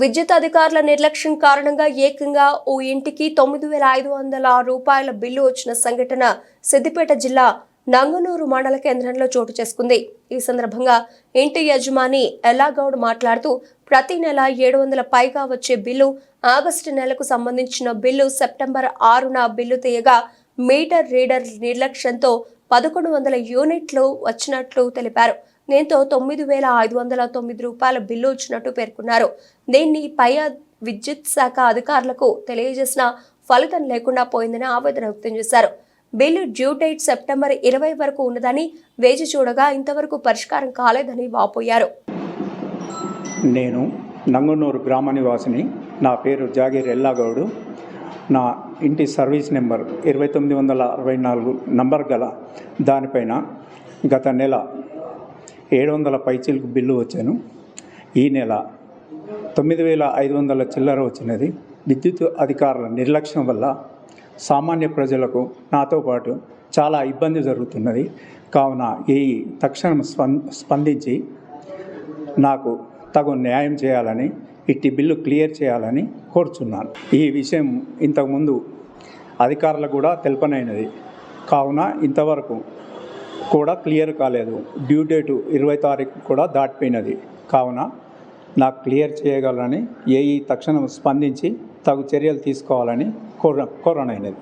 విద్యుత్ అధికారుల నిర్లక్ష్యం కారణంగా ఏకంగా ఓ ఇంటికి తొమ్మిది వేల ఐదు వందల రూపాయల బిల్లు వచ్చిన సంఘటన సిద్దిపేట జిల్లా నంగునూరు మండల కేంద్రంలో చోటు చేసుకుంది. ఈ సందర్భంగా ఇంటి యజమాని ఎలాగౌడ్ మాట్లాడుతూ ప్రతి నెల ఏడు వందల పైగా వచ్చే బిల్లు ఆగస్టు నెలకు సంబంధించిన బిల్లు సెప్టెంబర్ ఆరున బిల్లు తీయగా మీటర్ రీడర్ నిర్లక్ష్యంతో పదకొండు వందల యూనిట్లు వచ్చినట్లు తెలిపారు. దీంతో తొమ్మిది వేల ఐదు వందల తొమ్మిది రూపాయల బిల్లు వచ్చినట్టు పేర్కొన్నారు. దీన్ని పై విద్యుత్ శాఖ అధికారులకు తెలియజేసిన ఫలితం లేకుండా పోయిందని ఆవేదన వ్యక్తం చేశారు. బిల్లు డ్యూ డేట్ సెప్టెంబర్ ఇరవై వరకు ఉన్నదని వేచి చూడగా ఇంతవరకు పరిష్కారం కాలేదని వాపోయారు. నేను నంగునూరు గ్రామ నివాసిని నా పేరు జాగీర్ ఎల్లాగౌడు. నా ఇంటి సర్వీస్ నెంబర్ ఇరవై తొమ్మిది వందల అరవై నాలుగు నంబర్ గల దానిపైన గత నెల ఏడు వందల పైచీలకు బిల్లు వచ్చాను. ఈ నెల తొమ్మిది వేల ఐదు వందల చిల్లర వచ్చినది. విద్యుత్ అధికారుల నిర్లక్ష్యం వల్ల సామాన్య ప్రజలకు నాతో పాటు చాలా ఇబ్బంది జరుగుతున్నది. కావున ఈ తక్షణం స్పం- స్పందించి నాకు తగు న్యాయం చేయాలని ఇట్టి బిల్లు క్లియర్ చేయాలని కోరుచున్నాను. ఈ విషయం ఇంతకుముందు అధికారులకు కూడా తెలుపనైనది. కావున ఇంతవరకు కూడా క్లియర్ కాలేదు. డ్యూ డేటు ఇరవై తారీఖు కూడా దాటిపోయినది. కావున నాకు క్లియర్ చేయగలరని ఏఈ తక్షణం స్పందించి తగు చర్యలు తీసుకోవాలని కోర కోరనైనది.